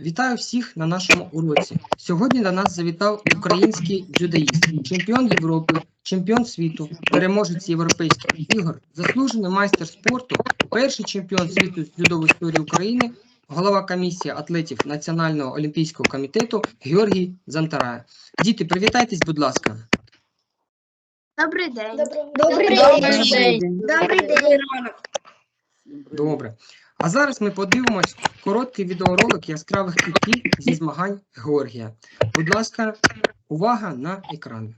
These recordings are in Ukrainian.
Вітаю всіх на нашому уроці. Сьогодні до нас завітав український дзюдоїст, чемпіон Європи, чемпіон світу, переможець європейських ігор, заслужений майстер спорту, перший чемпіон світу з дзюдо в історії України, голова комісії атлетів Національного олімпійського комітету Георгій Зантарая. Діти, привітайтесь, будь ласка. Добрий день. Добрий день. Добрий день. Добре. А зараз ми подивимось короткий відеоролик яскравих квітків зі змагань Георгія. Будь ласка, увага на екран.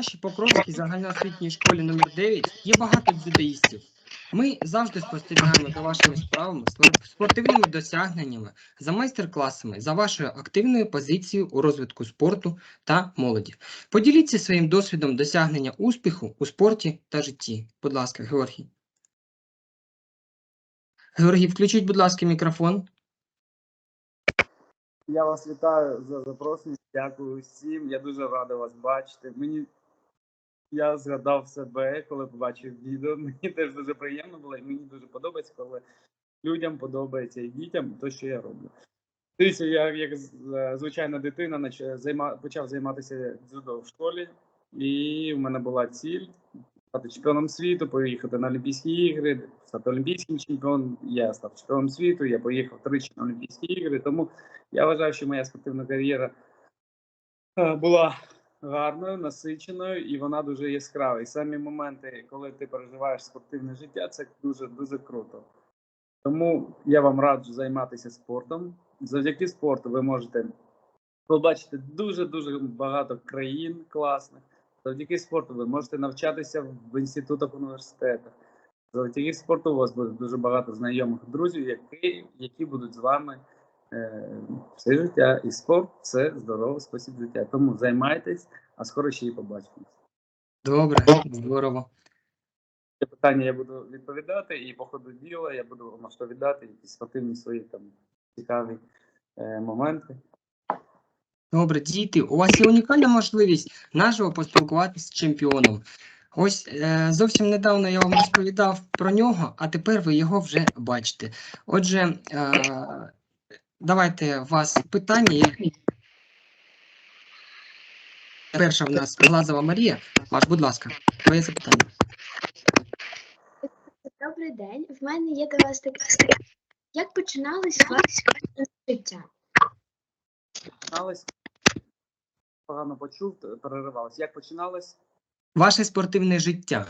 Нашій Покровській загальноосвітній школі номер 9 є багато дзюдоїстів. Ми завжди спостерігаємо за вашими справами, спортивними досягненнями, за майстер-класами, за вашою активною позицією у розвитку спорту та молоді. Поділіться своїм досвідом досягнення успіху у спорті та житті. Будь ласка, Георгій. Георгій, включіть, будь ласка, мікрофон. Я вас вітаю за запрошення. Дякую всім. Я дуже радий вас бачити. Мені я згадав себе, коли побачив відео. Мені теж дуже приємно було, і мені дуже подобається, коли людям подобається і дітям те, що я роблю. Дивіться, я як е, звичайна дитина почав займатися дзюдо в школі, і в мене була ціль стати чемпіоном світу, поїхати на Олімпійські ігри, стати олімпійським чемпіоном. Я став чемпіоном світу, я поїхав тричі на Олімпійські ігри. Тому я вважаю, що моя спортивна кар'єра е, була гарною, насиченою, і вона дуже яскрава. І самі моменти, коли ти переживаєш спортивне життя, це дуже дуже круто. Тому я вам раджу займатися спортом. Завдяки спорту ви можете побачити дуже дуже багато країн класних. Завдяки спорту ви можете навчатися в інститутах університетах. Завдяки спорту у вас буде дуже багато знайомих друзів, які, які будуть з вами все життя. І спорт це здоровий спосіб життя. Тому займайтесь, а скоро ще й побачимось. Добре, здорово. Це питання я буду відповідати, і по ходу діла я буду вам розповідати якісь спортивні свої там цікаві е, моменти. Добре, діти, у вас є унікальна можливість наживо поспілкуватися з чемпіоном. Ось е, зовсім недавно я вам розповідав про нього, а тепер ви його вже бачите. Отже, е, давайте у вас питання. Перша в нас Глазова Марія. Маш, будь ласка, твоє запитання. Добрий день. В мене є до вас таке. Як починалось ваше життя? Починалось погано почув, переривалось. Як починалось? Ваше спортивне життя.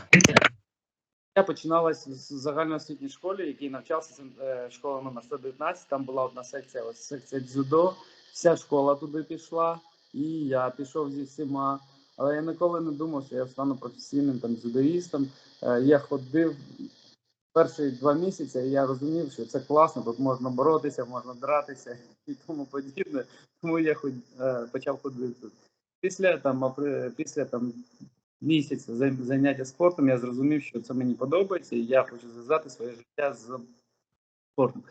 Я починалась з загальноосвітньої школи, який навчався е, школа номер 119. Там була одна секція, ось секція дзюдо. Вся школа туди пішла, і я пішов зі всіма. Але я ніколи не думав, що я стану професійним там дзюдоїстом. Е, Я ходив перші два місяці, і я розумів, що це класно, тут можна боротися, можна дратися і тому подібне. Тому я ход... е, почав ходити. Після там, після там місяця зай- заняття спортом, я зрозумів, що це мені подобається, і я хочу зв'язати своє життя з спортом.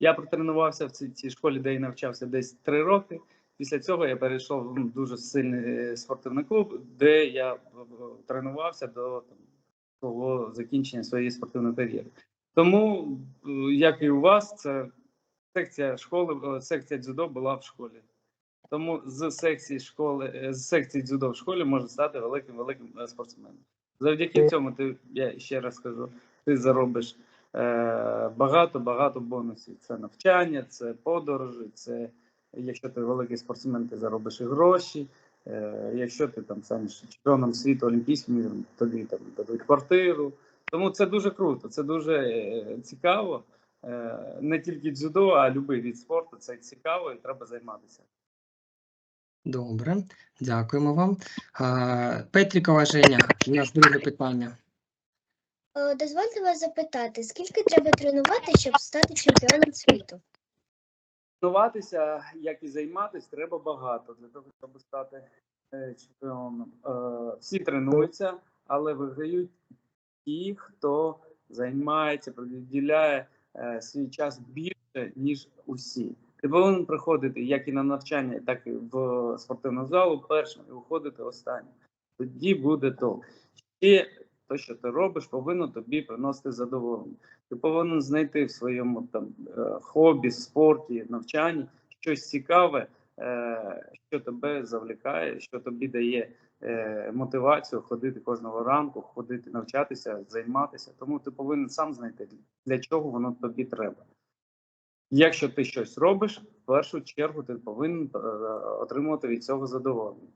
Я протренувався в цій, цій школі, де я навчався десь три роки. Після цього я перейшов в дуже сильний е, спортивний клуб, де я е, тренувався до там, того закінчення своєї спортивної кар'єри. Тому, е, як і у вас, це секція школи, секція дзюдо була в школі. Тому з секції школи, е, з секції дзюдо в школі можна стати великим великим е, спортсменом. Завдяки цьому ти, я ще раз скажу, ти заробиш е, багато багато бонусів. Це навчання, це подорожі, це якщо ти великий спортсмен, ти заробиш і гроші. Е, якщо ти там станеш чемпіоном світу олімпійським, тобі там дадуть квартиру. Тому це дуже круто, це дуже е, цікаво. Е, не тільки дзюдо, а будь-який від спорту. Це цікаво і треба займатися. Добре, дякуємо вам. Петрікова Женя, у нас друге питання. Е, Дозвольте вас запитати, скільки треба тренувати, щоб стати чемпіоном світу? Тренуватися, як і займатися, треба багато для того, щоб стати е, чемпіоном. Е, всі тренуються, але виграють ті, хто займається, приділяє свій час більше, ніж усі. Ти повинен приходити як і на навчання, так і в спортивну залу першим і виходити останнім. Тоді буде толк. Ще те, що ти робиш, повинно тобі приносити задоволення. Ти повинен знайти в своєму там е, хобі, спорті, навчанні щось цікаве, е, що тебе завлікає, що тобі дає е, мотивацію ходити кожного ранку, ходити, навчатися, займатися. Тому ти повинен сам знайти, для чого воно тобі треба. Якщо ти щось робиш, в першу чергу ти повинен е, отримувати від цього задоволення.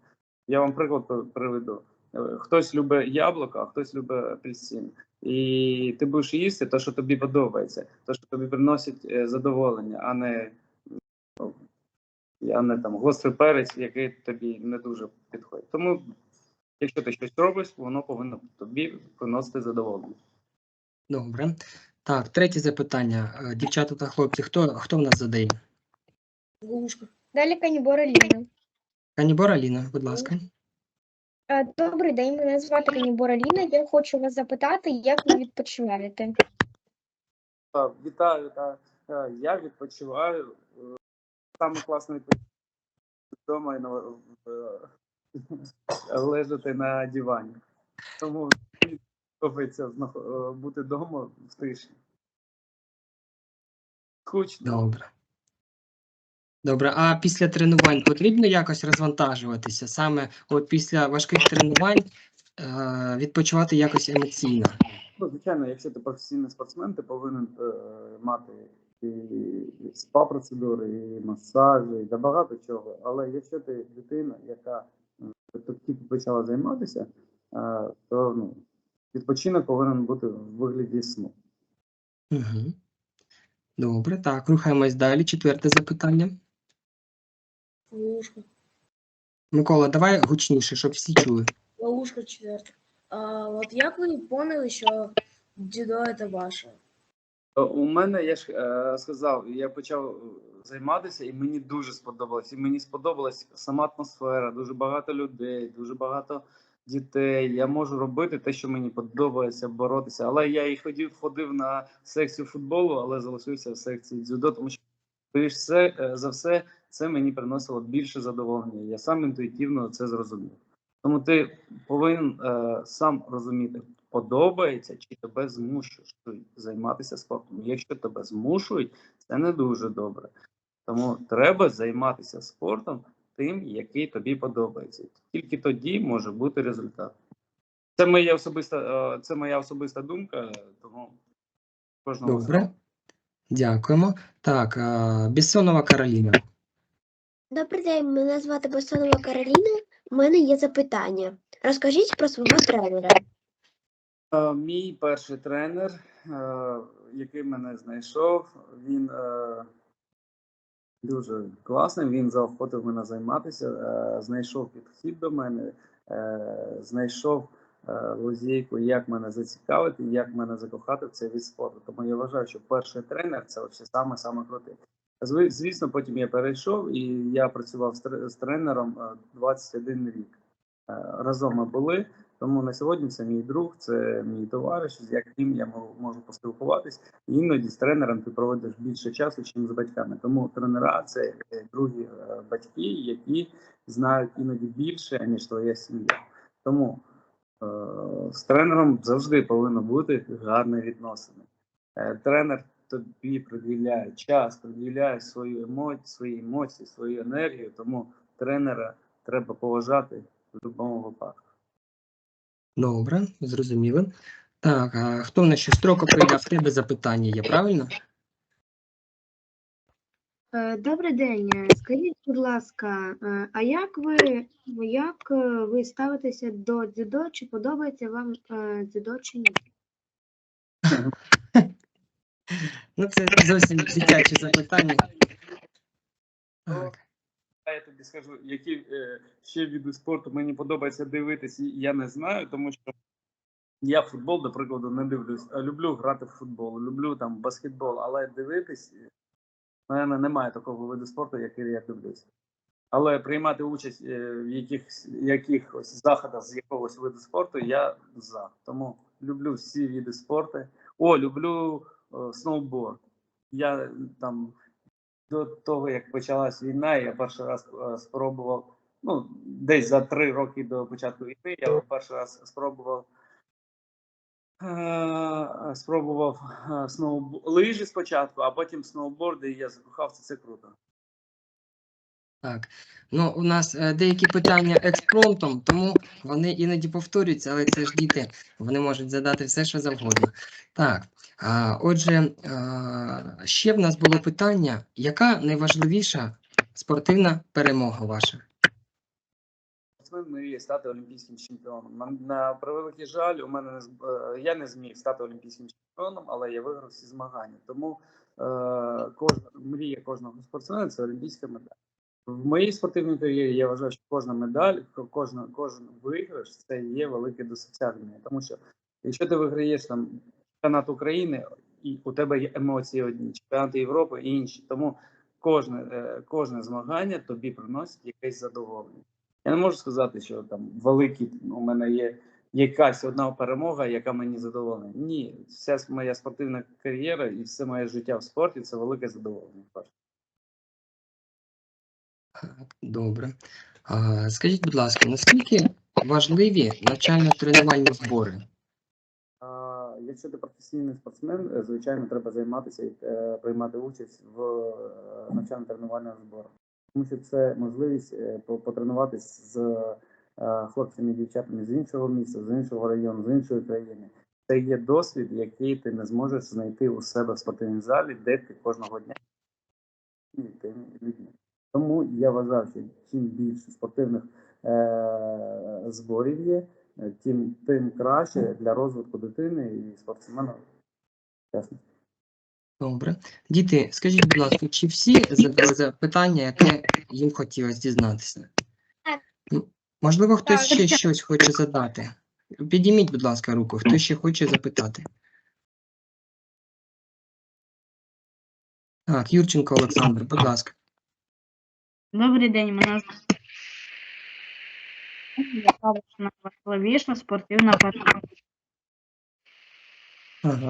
Я вам приклад приведу. Е, Хтось любить яблуко, а хтось любить апельсин. І ти будеш їсти те, що тобі подобається, те, що тобі приносить е, задоволення, а не, ну, а не там гострий перець, який тобі не дуже підходить. Тому, якщо ти щось робиш, воно повинно тобі приносити задоволення. Добре. Так, третє запитання. Е, Дівчата та хлопці, хто, хто в нас задає? Далі Канібора Ліна. Канібора Ліна, будь ласка. Е, Добрий день, мене звати Канібора Ліна. Я хочу вас запитати, як ви відпочиваєте? Так, вітаю, та е, я відпочиваю. Саме класний вдома і на лежати на дивані. Тому подобається е, бути вдома в тиші. Скучно. Добре. Добре, а після тренувань потрібно якось розвантажуватися? Саме от після важких тренувань е, відпочивати якось емоційно. Ну, звичайно, якщо ти професійний спортсмен, ти повинен е, мати і спа-процедури, і масажі, і багато чого. Але якщо ти дитина, яка тільки почала займатися, е, то ну, відпочинок повинен бути в вигляді сну. Угу. Добре, так, рухаємось далі. Четверте запитання. Ловушка. Микола, давай гучніше, щоб всі чули. Ловушка четверта. А, от як ви поняли, що дзюдо це ваше? Е, У мене я ж е, сказав, я почав займатися, і мені дуже сподобалось. І мені сподобалась сама атмосфера, дуже багато людей, дуже багато дітей. Я можу робити те, що мені подобається, боротися. Але я і ходив, ходив на секцію футболу, але залишився в секції дзюдо, тому що все, е, за все це мені приносило більше задоволення. Я сам інтуїтивно це зрозумів. Тому ти повинен е, сам розуміти, подобається чи тебе змушують займатися спортом. Якщо тебе змушують, це не дуже добре. Тому треба займатися спортом тим, який тобі подобається. Тільки тоді може бути результат. Це моя особиста, е, це моя особиста думка, тому Кожного Добре. Дякуємо. Так, а, Бессонова Кароліна. Добрий день, мене звати Босонова Кароліна. У мене є запитання. Розкажіть про свого тренера. Е, Мій перший тренер, е, який мене знайшов, він е, дуже класний. Він заохотив мене займатися, е, знайшов підхід до мене, е, знайшов е, лазейку, як мене зацікавити, як мене закохати в цей від спорту. Тому я вважаю, що перший тренер це саме саме крутий. Звісно, потім я перейшов і я працював з тренером е, 21 рік. Разом ми були. Тому на сьогодні це мій друг, це мій товариш, з яким я можу, поспілкуватись. Іноді з тренером ти проводиш більше часу, ніж з батьками. Тому тренера це е, другі е, батьки, які знають іноді більше, ніж твоя сім'я. Тому е, з тренером завжди повинно бути гарні відносини. Е, тренер тобі приділяє час, приділяє свою емоцію, свої емоції, свою енергію. Тому тренера треба поважати в будь-якому випадку. Добре, зрозуміло. Так, а хто в нас ще строка прийде? В тебе запитання є, правильно? Е, Добрий день. Скажіть, будь ласка, е, а як ви як е, ви ставитеся до дзюдо? Чи подобається вам дзюдо чи ні? Ну, це зовсім дитяче запитання. Так. Я тобі скажу, які е, ще види спорту мені подобається дивитися, я не знаю, тому що я футбол, до прикладу, не дивлюсь. Люблю грати в футбол, люблю там баскетбол, але дивитись, в мене немає такого виду спорту, який я дивлюсь. Але приймати участь е, в якихось, якихось заходах з якогось виду спорту я за. Тому люблю всі види спорту. О, люблю е, сноуборд. Я там до того, як почалась війна, я перший раз е, спробував, ну, десь за три роки до початку війни, я перший раз спробував. е, Спробував е, сноуб... лижі спочатку, а потім сноуборди, і я закохався, це круто. Так, ну у нас е, деякі питання експромтом, тому вони іноді повторюються, але це ж діти, вони можуть задати все, що завгодно. Так, отже, ще в нас було питання, яка найважливіша спортивна перемога ваша? Мріє стати олімпійським чемпіоном. На, превеликий жаль, у мене е, я не зміг стати олімпійським чемпіоном, але я виграв всі змагання. Тому е, кожна мрія кожного спортсмена це олімпійська медаль. В моїй спортивній кар'єрі я вважаю, що кожна медаль, кожна, кожен виграш це є велике досягнення. Тому що якщо ти виграєш там чемпіонат України, і у тебе є емоції одні, чемпіонат Європи і інші. Тому кожне, е, кожне змагання тобі приносить якесь задоволення. Я не можу сказати, що там великий у мене є якась одна перемога, яка мені задоволена. Ні, вся моя спортивна кар'єра і все моє життя в спорті це велике задоволення. Добре. А, скажіть, будь ласка, наскільки важливі навчально-тренувальні збори? Якщо ти професійний спортсмен, е, звичайно, треба займатися і е, приймати участь в е, навчально-тренувальних зборах. Тому що це можливість по- потренуватись з хлопцями і дівчатами з іншого міста, з іншого району, з іншої країни. Це є досвід, який ти не зможеш знайти у себе в спортивній залі, де ти кожного дня людьми. Тому я вважав, що чим більше спортивних е- зборів є, е, тим, тим краще для розвитку дитини і спортсмена. Чесно. Добре. Діти, скажіть, будь ласка, чи всі задали запитання, яке їм хотілося дізнатися? Можливо, хтось ще щось хоче задати. Підійміть, будь ласка, руку, хто ще хоче запитати. Так, Юрченко Олександр, будь ласка. Добрий день, мене ваша спортивна перемога?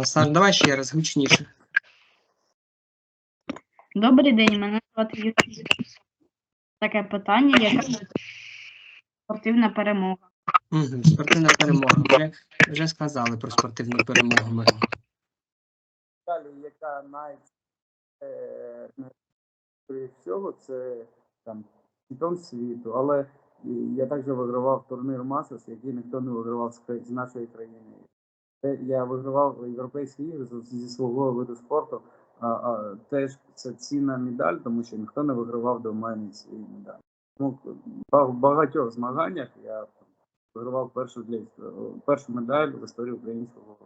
Саш, давай ще раз гучніше. Добрий день, мене звати Юрій. Таке питання, яка спортивна перемога? Угу, спортивна перемога. Вже, вже сказали про спортивну перемогу. ми. Далі, яка най, е, всього, це там чемпіон світу. Але я також вигравав турнір Мастерс, який ніхто не вигравав з, нашої країни. Е, Я вигравав європейські ігри зі свого виду спорту. А, а, теж це цінна медаль, тому що ніхто не вигравав до мене цієї медалі. Тому в багатьох змаганнях я вигравав першу першу медаль в історії українського.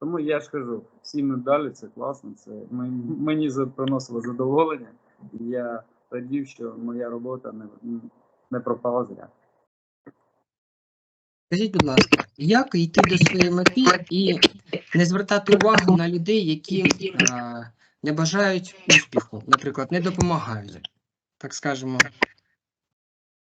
Тому я ж кажу, всі медалі це класно, це мені приносило задоволення, я радів, що моя робота не, не пропала зря. Скажіть, будь ласка, як йти до своєї мети і не звертати увагу на людей, які а, не бажають успіху, наприклад, не допомагають, так скажемо.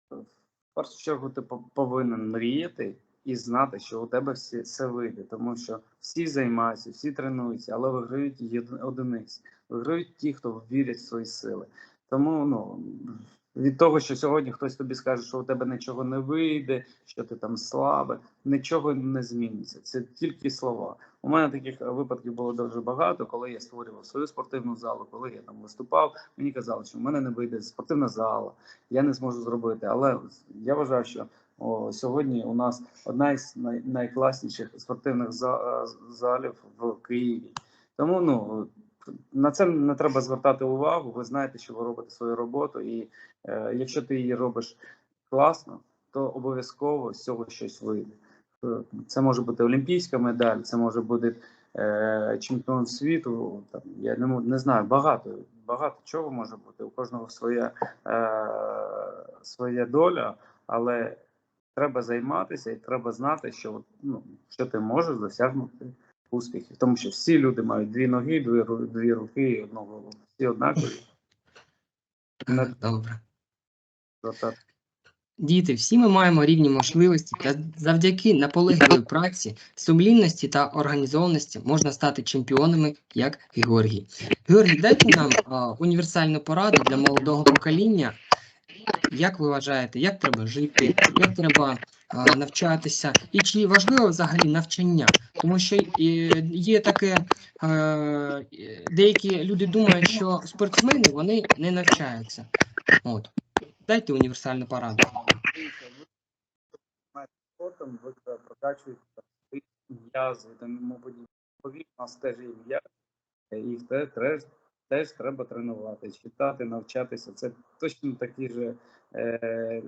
В першу чергу ти повинен мріяти і знати, що у тебе всі все вийде, тому що всі займаються, всі тренуються, але виграють одиниці. Виграють ті, хто вірять в свої сили. Тому ну від того, що сьогодні хтось тобі скаже, що у тебе нічого не вийде, що ти там слабе, нічого не зміниться. Це тільки слова. У мене таких випадків було дуже багато, коли я створював свою спортивну залу, коли я там виступав. Мені казали, що в мене не вийде спортивна зала, я не зможу зробити. Але я вважаю, що о, сьогодні у нас одна із най- найкласніших спортивних залів в Києві. Тому ну на це не треба звертати увагу. Ви знаєте, що ви робите свою роботу, і е, якщо ти її робиш класно, то обов'язково з цього щось вийде. Е, Це може бути олімпійська медаль, це може бути е, чемпіон світу. Там я не, не знаю, багато, багато чого може бути. У кожного своя, е, своя доля, але треба займатися і треба знати, що, ну, що ти можеш досягнути успіхів. Тому що всі люди мають дві ноги, дві, дві руки і одну голову. Всі однакові. Добре. Діти, всі ми маємо рівні можливості, та завдяки наполегливій праці, сумлінності та організованості можна стати чемпіонами, як Георгій. Георгій, дайте нам а, універсальну пораду для молодого покоління. Як ви вважаєте, як треба жити, як треба навчатися, і чи важливо взагалі навчання? Тому що е, є таке, е, е, деякі люди думають, що спортсмени вони не навчаються. От. Дайте універсальну пораду. Спортом, ви прокачуєте м'язи, тому подібне. Повірте, у нас теж є м'язи, е, їх теж, теж треба тренувати, читати, навчатися. Це точно такі ж е,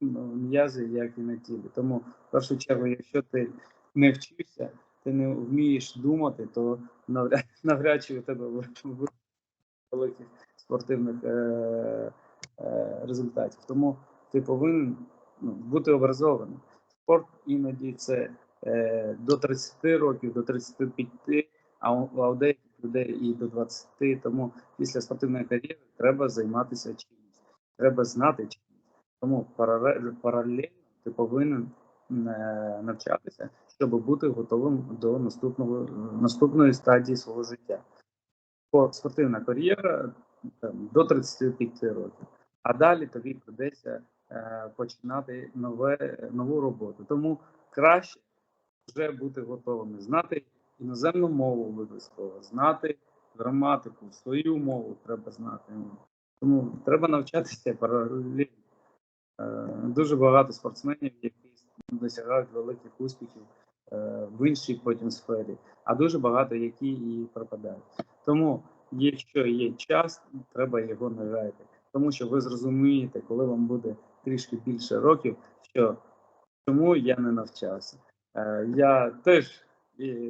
м'язи, як і на тілі. Тому в першу чергу, якщо ти не вчишся, ти не вмієш думати, то навряд, навряд чи у тебе ви- великих спортивних е, е, результатів. Тому ти повинен ну, бути образованим. Спорт іноді це е, до 30 років, до 35, а а у деяких людей і до 20. Тому після спортивної кар'єри треба займатися чимось, треба знати чимось. Тому паралель- паралельно ти повинен е, навчатися, щоб бути готовим до наступного наступної стадії свого життя. Спортивна кар'єра там, до 35 років а далі тобі придеться е, починати нове, нову роботу. Тому краще вже бути готовими, знати іноземну мову обов'язково, знати граматику, свою мову треба знати. Тому треба навчатися паралельно. Е, дуже багато спортсменів, які досягають великих успіхів е, в іншій потім сфері, а дуже багато, які і пропадають. Тому, якщо є час, треба його не тому що ви зрозумієте, коли вам буде трішки більше років, що чому я не навчався. Е, я теж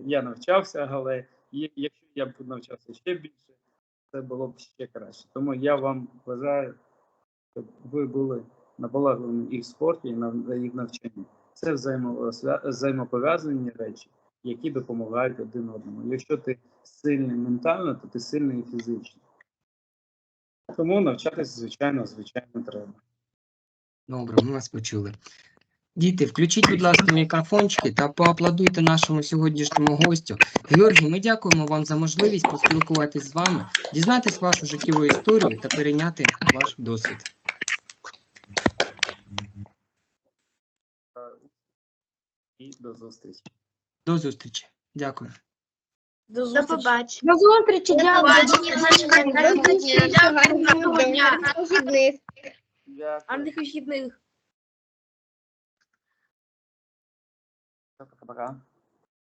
я навчався, але якщо я б навчався ще більше, це було б ще краще. Тому я вам бажаю, щоб ви були наполегливими і в спорті, і на в навчанні. Це взаємопов'язані речі, які допомагають один одному. Якщо ти сильний ментально, то ти сильний і фізично. Тому навчатися, звичайно, звичайно, треба. Добре, ми вас почули. Діти, включіть, будь ласка, мікрофончики та поаплодуйте нашому сьогоднішньому гостю. Георгій, ми дякуємо вам за можливість поспілкуватись з вами, дізнатись вашу життєву історію та перейняти ваш досвід. І до зустрічі. До зустрічі. Дякую. До До зустрічі. побачення. До зустрічі. Дякую. Гарних вихідних. Пока-пока.